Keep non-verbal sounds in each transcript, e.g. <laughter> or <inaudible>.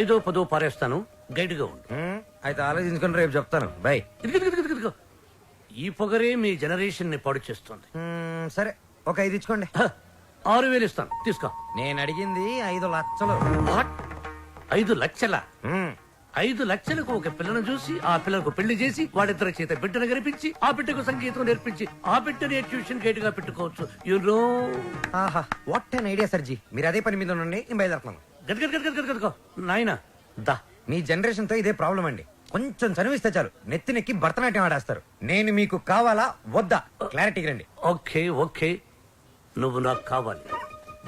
ఐదో పదో పారేస్తాను. గైడ్గా ఉండు అయితే ఆలోచించుకుని రేపు చెప్తాను. బై. ఇదిగో, ఇదిగో, ఇదిగో, ఇదిగో. ఈ పొగరే మీ జనరేషన్ని పాడు చేస్తుంది. మ్మ్, సరే ఒక ఐదు ఇచ్చుకోండి. హ, ఆరు వేలు ఇస్తాను. తీసుకో. నేను అడిగింది ఐదు లక్షలు. వాట్? ఐదు లక్షల? మ్మ్, ఐదు లక్షలకు ఒక పిల్లను చూసి ఆ పిల్లకు పెళ్ళి చేసి వాడిద్దరి చేత బిడ్డను కనిపించి ఆ బిడ్డకు సంగీతం నేర్పించి ఆ బిడ్డని ట్యూషన్ గైడ్గా పెట్టుకోవచ్చు. యు నో ఆహా what an idea sir ji మీరు అదే పని మీద ఉండండి నేను బయలుదేరుతున్నాను. నాయనా దా. మీ జనరేషన్తో ఇదే ప్రాబ్లం అండి. కొంచెం చనివిస్తే చాలు. నెత్తినెక్కి భరతనాట్యం ఆడేస్తారు. నేను మీకు కావాలా? వద్దా? క్లారిటీ రండి. Okay okay. నువ్వు నాకు కావాలి.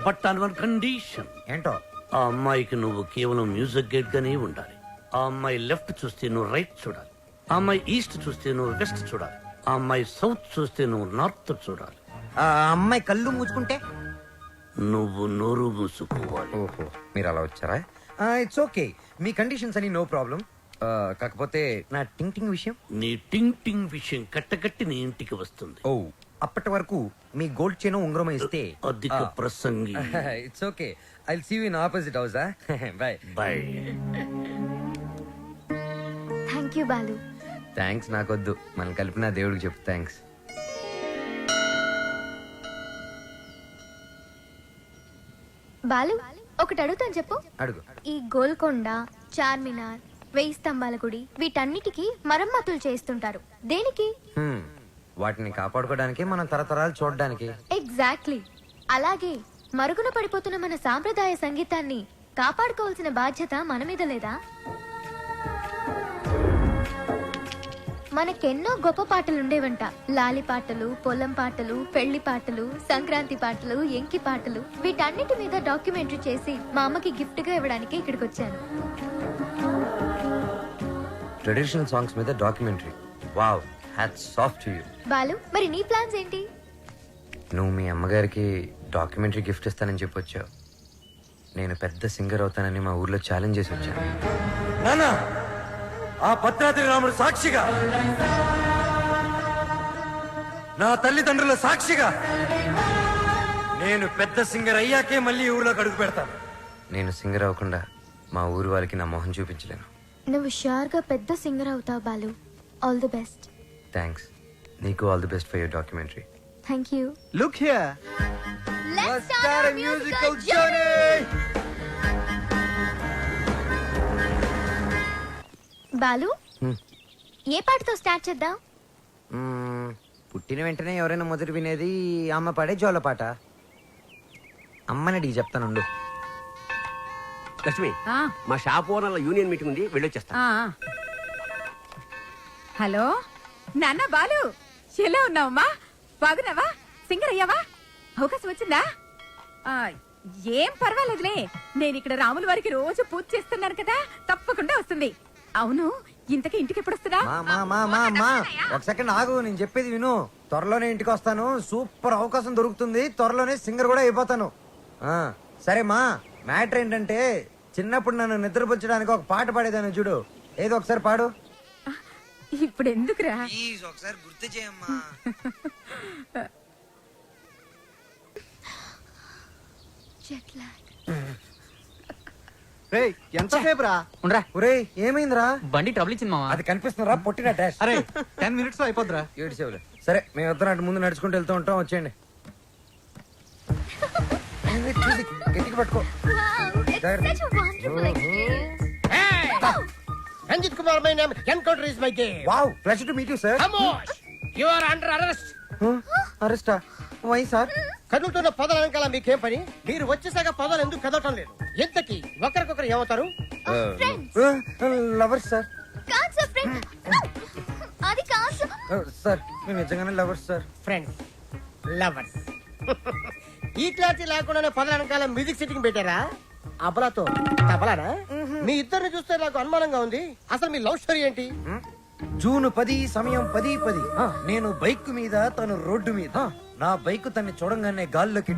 But on one condition. ఏంటో? ఆ అమ్మాయికి నువ్వు కేవలం మ్యూజిక్ గైడ్ గానే ఉండాలి. ఆ అమ్మాయి లెఫ్ట్ చూస్తే నువ్వు రైట్ చూడాలి. ఆ అమ్మాయి ఈస్ట్ చూస్తే నువ్వు వెస్ట్ చూడాలి. ఆ అమ్మాయి సౌత్ చూస్తే నువ్వు నార్త్ చూడాలి. ఆ అమ్మాయి కళ్ళు మూసుకుంటే నువ్వు నోరు మూసుకోవాలి. ఓహో మీరు అలా వచ్చారా ఇట్స్ ఓకే మీ కండిషన్స్ అని నో ప్రాబ్లం కాకపోతే నా టింగ్ టింగ్ విషయం? నీ టింగ్ టింగ్ విషయం కట్టకట్టి నీ ఇంటికి వస్తుంది. ఓ. అప్పటి వరకు మీ గోల్డ్ చైన్ ఉంగరం ఇస్తే అధిక ప్రసంగి. It's okay I see you in opposite house boy bye thank you Balu thanks నాకొద్దు. మనం కలిపిన దేవుడికి చెప్పు థ్యాంక్స్ బాలు ఒకటి అడుగుతాను చెప్పు. అడుగు. ఈ గోల్కొండ చార్మినార్ వెయ్యి స్తంభాల గుడి వీటన్నిటికీ మరమ్మతులు చేస్తుంటారు. దేనికి. వాటిని కాపాడుకోవడానికి మనం తరతరాలు చూడడానికి. ఎగ్జాక్ట్లీ. అలాగే మరుగున పడిపోతున్న మన సాంప్రదాయ సంగీతాన్ని కాపాడుకోవాల్సిన బాధ్యత మన మీద లేదా? మనకెన్నో గొప్ప పాటలు ఉండేవంట లాలి పాటలు పొలం పాటలు పెళ్ళి పాటలు సంక్రాంతి పాటలు ఎంకి పాటలు. వీటన్నిటి మీద డాక్యుమెంటరీ చేసి మా అమ్మకి గిఫ్ట్గా ఇవ్వడానికి ఇక్కడికి వచ్చాను ట్రెడిషనల్ సాంగ్స్ మీద documentary. Wow hats off to you. Balu మరి నీ ప్లాన్స్ ఏంటి? నువ్వు మీ అమ్మగారికి డాక్యుమెంటరీ గిఫ్ట్ ఇస్తానని చెప్పొచ్చావు. నేను పెద్ద సింగర్ అవుతానని మా ఊర్లో ఛాలెంజ్ చేసి వచ్చాను నానా! ఆ భద్రాద్రి రాముడు సాక్షిగా. నా తల్లిదండ్రుల సాక్షిగా నేను పెద్ద సింగర్ అయ్యాకే మళ్ళీ ఊర్లోకి అడుగు పెడతాను. నేను సింగర్ అవ్వకుండా మా ఊరు వాళ్ళకి నా మొహం చూపించలేను. నువ్వు షూర్గా పెద్ద సింగర్ అవుతావు Balu. All the best thanks నీకు all the best for your documentary thank you look here Let's start a musical Balu. ఏ పాటతో స్టార్ట్ చేద్దాం. పుట్టిన వెంటనే ఎవరైనా మొదటి వినేది అమ్మ పాడే జోలపాట అమ్మని అడిగి చెప్తానుండు లక్ష్మి ఆ, మా షాప్ ఓనర్ల యూనియన్ మీటింగ్ ఉంది వెళ్ళొచ్చేస్తా. హలో నాన్న బాలు ఎలా ఉన్నావమ్మా? బాగున్నావా? సింగర్ అయ్యావా? అవకాశం వచ్చిందా? ఏం పర్వాలేదులే. నేను ఇక్కడ రాముల వారికి రోజు పూజ చేస్తున్నాను కదా తప్పకుండా వస్తుంది. అవును ఇంతకీ ఇంటికి ఎప్పుడు వస్తుందా మా మా మా మా. మా ఒక సెకండ్ ఆగు నేను చెప్పేది విను. త్వరలోనే ఇంటికి వస్తాను సూపర్ అవకాశం దొరుకుతుంది. త్వరలోనే సింగర్ కూడా అయిపోతాను. ఆ, సరే మా మ్యాటర్ ఏంటంటే చిన్నప్పుడు నన్ను నిద్రపుచ్చడానికి ఒక పాట పాడేదాన్ని చూడు. ఏదో ఒకసారి పాడు. ఇప్పుడు ఎందుకురా ఒకసారి గుర్తు చేయమ్మా. <laughs> Jet lag. రే ఎంతసేపు రా ఉండరా. ఒరేయ్ ఏమైందిరా? బండి ట్రబుల్ ఇచ్చింది అది కనిపిస్తుందిరా పొట్టిన డాష్. అరే టెన్ మినిట్స్లో అయిపోద్దిరా. ఏడు చెవులు సరే మేము ఇద్దరం అటు ముందు నడుచుకుంటూ వెళ్తూ ఉంటాం వచ్చేయండి. గట్టిగా పట్టుకో. Encounter is my game. Wow pleased to meet you sir under arrest. అరెస్టా వై సార్ కదులుతున్న పదాల వెనకాల మీకేం పని? మీరు వచ్చేసాక పదాలు ఎందుకు కదలటం లేదు? ఎంతకి ఒకరికొకరు ఏమవుతారు. లవర్స్ సార్ కాదు సార్ ఫ్రెండ్ అది కాదు. సార్. సార్ మేము నిజంగానే లవర్స్ సార్ ఫ్రెండ్స్ లవర్స్ ఈ క్లారిటీ లేకుండానే పదాల వెనకాల మ్యూజిక్ సిట్టింగ్ పెట్టారా? అబలాతో తబలానా? మీ ఇద్దరిని చూస్తే నాకు అనుమానంగా ఉంది. అసలు మీ లవ్ స్టోరీ ఏంటి? జూన్ పది సమయం పది పది. నేను బైక్ మీద తను రోడ్డు మీద. నా బైక్ తన్ని చూడంగానే గాల్లోకి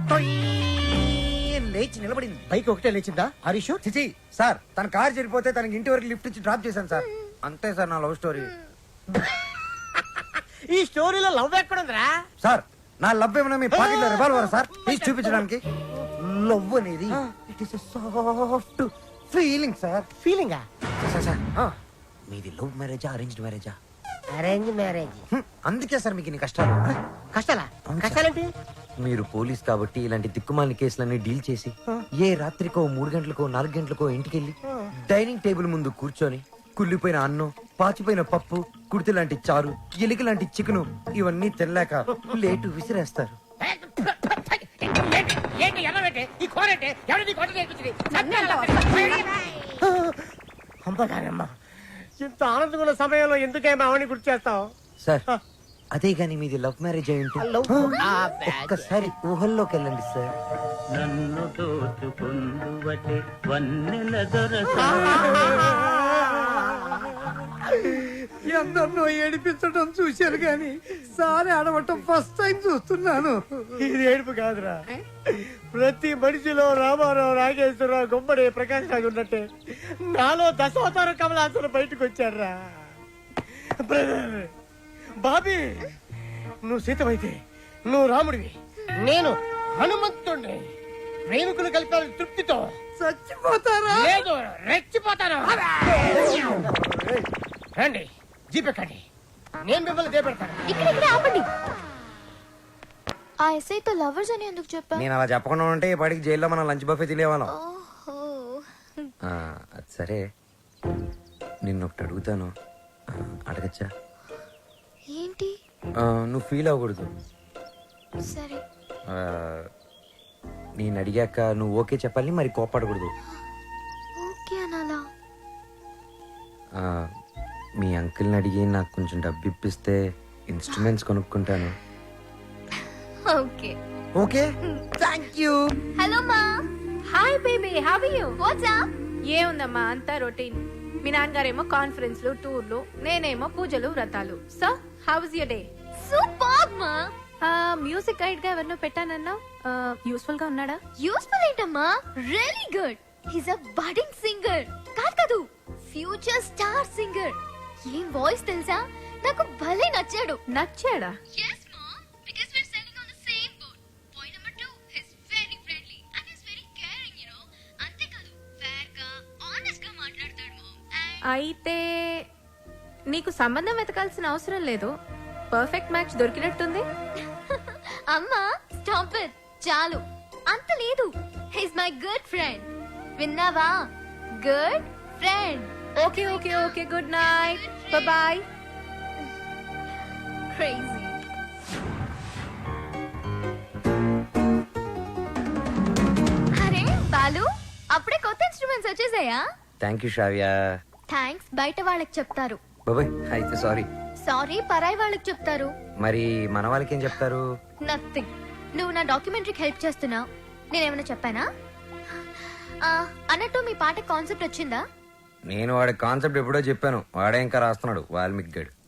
లేచి నిలబడింది. బైక్ ఒకటే లేచిందా? హరీష్ చిచి సార్ తన కార్ చెడిపోతే తనకి ఇంటి వరకు లిఫ్ట్ ఇచ్చి డ్రాప్ చేశాను సార్. అంతే సార్ నా లవ్ స్టోరీ. ఈ స్టోరీలో లవ్ ఎక్కడుందిరా? సార్ నా లవ్ ఏమైనా మీ పాకెట్లో రివాల్వర్ సార్ తీసి చూపించడానికి. లవ్ అనేది it is soft feeling sir. ఫీలింగా sir sir మీది లవ్ మ్యారేజా అరేంజ్డ్ మ్యారేజా? అరేంజ్ మ్యారేజ్ అందుకే సార్ మీకు ఇన్ని కష్టాలు. కష్టాలా. కష్టాలేంటి? మీరు పోలీస్ కాబట్టి ఇలాంటి దిక్కుమాలిన కేసులన్నీ డీల్ చేసి ఏ రాత్రికో మూడు గంటలకో నాలుగు గంటలకో ఇంటికెళ్ళి డైనింగ్ టేబుల్ ముందు కూర్చొని కుళ్ళిపోయిన అన్నం పాచిపోయిన పప్పు కుడితి లాంటి చారు ఎలిక లాంటి చికెను ఇవన్నీ తినలేక లేటు విసిరేస్తారు. అమ్మగారమ్మా. ఇంత ఆనందంగా ఉన్న సమయంలో ఎందుకే మామని గుర్తు చేస్తావు? సార్ అదే గాని మీది లవ్ మ్యారేజ్ అయి ఉంటే ఒక్కసారి ఊహల్లోకి వెళ్ళండి సార్. నన్ను దోచుకుందువటే వన్నెల ఎందరినో ఏడిపించడం చూశాను గాని సారి ఆడవటం ఫస్ట్ టైం చూస్తున్నాను. ఇది ఏడుపు కాదురా. ప్రతి మనిషిలో రామారావు నాగేశ్వరరావు గుమ్మడి ప్రకాశ్ రాజు ఉన్నట్టే నాలో దశావతార కమలాసులు బయటకు వచ్చారా బ్రదర్ బాబీ నువ్వు సీతమైతే నువ్వు రాముడివి నేను హనుమంతుడిని ప్రేమికులు కలిపారు తృప్తితో చచ్చిపోతారా? లేదు రెచ్చిపోతాను. రండి. జీపెక్కండి. నేను మిమ్మల్ని దేపెడతాను. ఇక్కడ ఇక్కడ ఆపండి. ఆ ఎస్ఐతో లవర్స్ అని ఎందుకు చెప్పా నేను అలా చెప్పకుండా ఉంటే ఈ పాటికి జైల్లో మనం లంచ్ బఫే తినేవాళ్ళం. ఓహో. ఆ, అది సరే. నిన్ను ఒకటి అడుగుతాను. ఆ, అడగచ్చా? ఏంటి? ఆ, నువ్వు ఫీల్ అవ్వకూడదు. సరే. ఆ, నేను అడిగాక నువ్వు ఓకే చెప్పాలి మరి కోపడకూడదు ఓకే అనాలా? ఆ, మీ అంకుల్ని అడిగి నాకు కొంచెం డబ్బు ఇప్పిస్తే ఇన్స్ట్రుమెంట్స్ కొనుక్కుంటాను. Okay. Okay? Thank you hello మా hi baby how you WhatsApp ఏముందమ్మా అంతా రొటీన్. మీ నాన్నగారేమో కాన్ఫరెన్స్లు టూర్లు నేనేమో పూజలు వ్రతాలు. So how's your day super మా మ్యూజిక్ గైడ్గా ఎవరినో పెట్టానన్నా? యూస్ఫుల్గా ఉన్నాడా? యూస్ఫుల్ ఏంటమ్మా? Really good he's a budding singer కాదు కాదు ఫ్యూచర్ స్టార్ సింగర్ ఏం వాయిస్ తెలుసా? నాకు భలే నచ్చాడు. నచ్చాడా? అయితే నీకు సంబంధం వెతకాల్సిన అవసరం లేదు. Perfect match దొరికినట్టుంది. <laughs> అమ్మా స్టాప్ చాలు. అంత లేదు. హిస్ మై గుడ్ ఫ్రెండ్ విన్నావా? Good friend okay okay okay good night bye crazy అరే బాలు అప్పుడే కొత్త ఇన్స్ట్రుమెంట్స్ వచ్చేసాయా? థ్యాంక్ యూ శ్రావ్య థ్యాంక్స్ బయట వాళ్ళకి చెప్తారు. బాబాయ్ అయితే సారీ సారీ పరాయి వాళ్ళకి చెప్తారు. మరి మన వాళ్ళకి ఏం చెప్తారు? నథింగ్ నువ్వు నా డాక్యుమెంటరీకి హెల్ప్ చేస్తున్నావు. నేనేమైనా చెప్పానా? ఆ, అన్నట్టు మీ పాట కాన్సెప్ట్ వచ్చిందా? నేను వాడి కాన్సెప్ట్ ఎప్పుడో చెప్పాను. వాడే ఇంకా రాస్తున్నాడు. వాల్మీకి గడు.